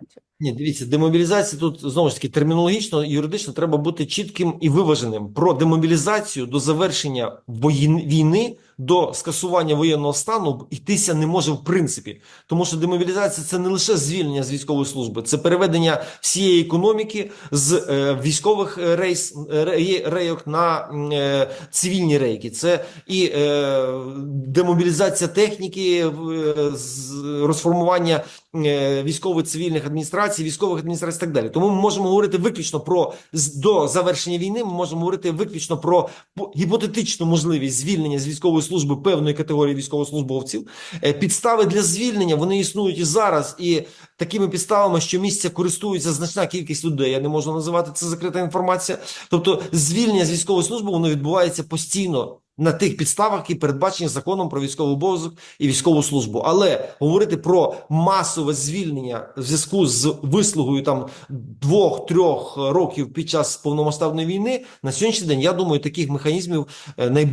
демобілізацію. Ні, дивіться, демобілізація тут знову ж таки термінологічно, юридично треба бути чітким і виваженим. Про демобілізацію до завершення війни, до скасування воєнного стану йтися не може в принципі. Тому що демобілізація це не лише звільнення з військової служби, це переведення всієї економіки з е, військових е, рейс, е, ре- рейок на е, цивільні рейки. Це і е, демобілізація техніки, е, з- розформування е, військово-цивільних адміністрацій, військових адміністрацій і так далі. Тому ми можемо говорити виключно про до завершення війни. Ми можемо говорити виключно про по- гіпотетичну можливість звільнення з військової служби певної категорії військовослужбовців. Е, Підстави для звільнення вони існують і зараз, і такими підставами, що місця користується значна кількість людей. Я не можу називати це закрита інформація. Тобто, звільнення з військової служби воно відбувається постійно. На тих підставах, які передбачені законом про військовий обов'язок і військову службу, але говорити про масове звільнення в зв'язку з вислугою там двох-трьох років під час повномасштабної війни на сьогоднішній день, я думаю, таких механізмів е, найближче